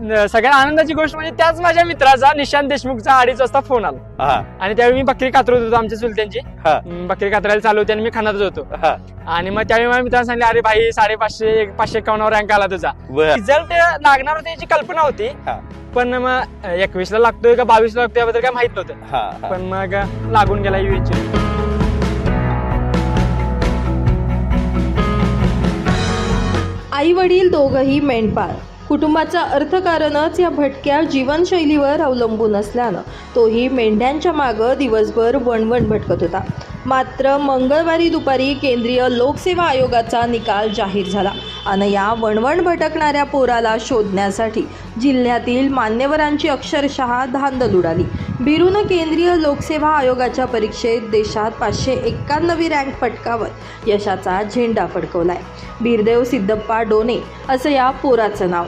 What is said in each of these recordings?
सगळ्यात आनंदाची गोष्ट म्हणजे त्याच माझ्या मित्राचा निशांत देशमुखचा अडीच वाजता फोन आला. हा. आणि त्यावेळी मी बकरी कातरत होतो आमच्या चुलत्यांची. हा. म, बकरी कातरायला चालू होती आणि मी खानातच होतो. हा. आणि मग त्यावेळी माझ्या मित्रांनी सांगितले अरे भाई साडेपाचशे एक- पाचशे एकावन्नवर रँक आला तुझा. बर. रिझल्ट लागणार होते याची कल्पना होती. हा. पण मग एकवीस ला लागतोय का बावीस ला लागतोय याबद्दल काय माहीत नव्हतं. हा हा. पण मग लागून गेला इव्हेंच्युअली आई वडील दोघंही मेंढपाळ. कुटुंबाचं अर्थकारणच या भटक्या जीवनशैलीवर अवलंबून असल्यानं तोही मेंढ्यांच्या मागं दिवसभर वणवण भटकत होता. मात्र मंगळवारी दुपारी केंद्रीय लोकसेवा आयोगाचा निकाल जाहीर झाला आणि या वणवण भटकणाऱ्या पोराला शोधण्यासाठी जिल्ह्यातील मान्यवरांची अक्षरशः धांदल उडाली. बिरूनं केंद्रीय लोकसेवा आयोगाच्या परीक्षेत देशात पाचशे एक्क्याण्णवी रँक पटकावत यशाचा झेंडा फडकवलाय. बिरदेव सिद्धप्पा डोने असं या पोराचं नाव.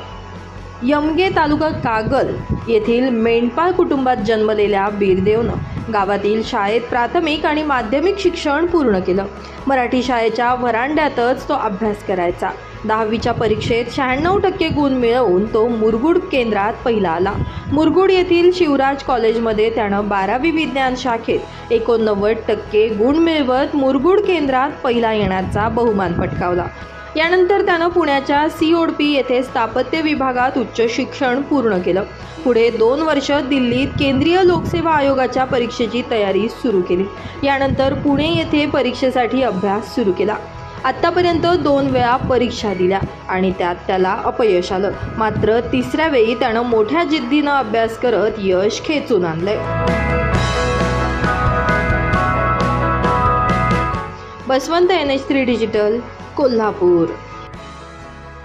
यमगे तालुका कागल येथील मेंढपाळ कुटुंबात जन्मलेल्या बिरदेवनं गावातील शाळेत प्राथमिक आणि माध्यमिक शिक्षण पूर्ण केलं. मराठी शाळेच्या व्हरांड्यातच तो अभ्यास करायचा. दहावीच्या परीक्षेत शहाण्णव टक्के गुण मिळवून तो मुरगुड केंद्रात पहिला आला. मुरगुड येथील शिवराज कॉलेजमध्ये त्यानं बारावी विज्ञान शाखेत एकोणनव्वद टक्के गुण मिळवत मुरगुड केंद्रात पहिला येण्याचा बहुमान पटकावला. यानंतर त्यानं पुण्याच्या सी ओडपी येथे स्थापत्य विभागात उच्च शिक्षण पूर्ण केलं. पुढे दोन वर्ष दिल्लीत केंद्रीय लोकसेवा आयोगाच्या परीक्षेची तयारी सुरू केली. यानंतर पुणे येथे परीक्षेसाठी अभ्यास सुरू केला. आत्तापर्यंत दोन वेळा परीक्षा दिल्या आणि त्यात त्याला अपयश आलं. मात्र तिसऱ्या वेळी त्यानं मोठ्या जिद्दीनं अभ्यास करत यश खेचून आणलंय. Basavant N H three digital Kolhapur.